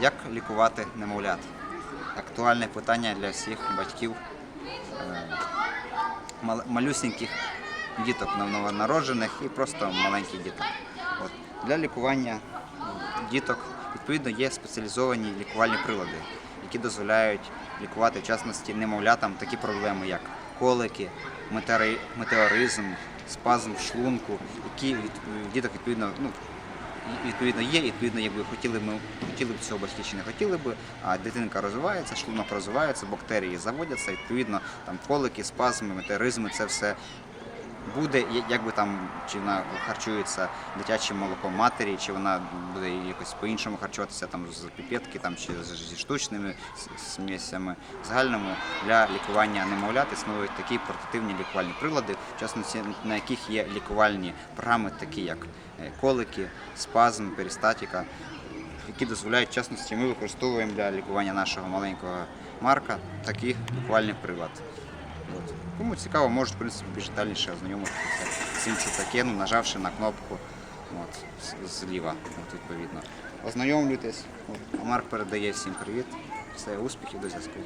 Як лікувати немовлят? Актуальне питання для всіх батьків е, малюсіньких діток нов- новонароджених і просто маленьких діток. От. Для лікування діток відповідно є спеціалізовані лікувальні прилади, які дозволяють лікувати в частності немовлятам такі проблеми, як колики, метеори- метеоризм, спазм шлунку, які від, діток відповідно ну, відповідно є, відповідно, якби хотіли ми хотіли б цього батьки чи не хотіли б, а дитинка розвивається, шлунок розвивається, бактерії заводяться, відповідно, там колики, спазми, метеоризми, це все буде, я- якби там чи вона харчується дитячим молоком матері, чи вона буде якось по-іншому харчуватися там з піпетки там, чи зі штучними смісями. Загальному для лікування немовлят існують такі портативні лікувальні прилади, в частності на яких є лікувальні програми, такі як е, колики, спазм, перистатика, які дозволяють в частності ми використовуємо для лікування нашого маленького Марка такий лікувальний прилад. От. Кому цікаво, можуть в принципі більш детальніше ознайомитися з цим що нажавши на кнопку от, зліва, от, відповідно. Ознайомлюйтесь. От. Марк передає всім привіт. Все, успіхів до зв'язку.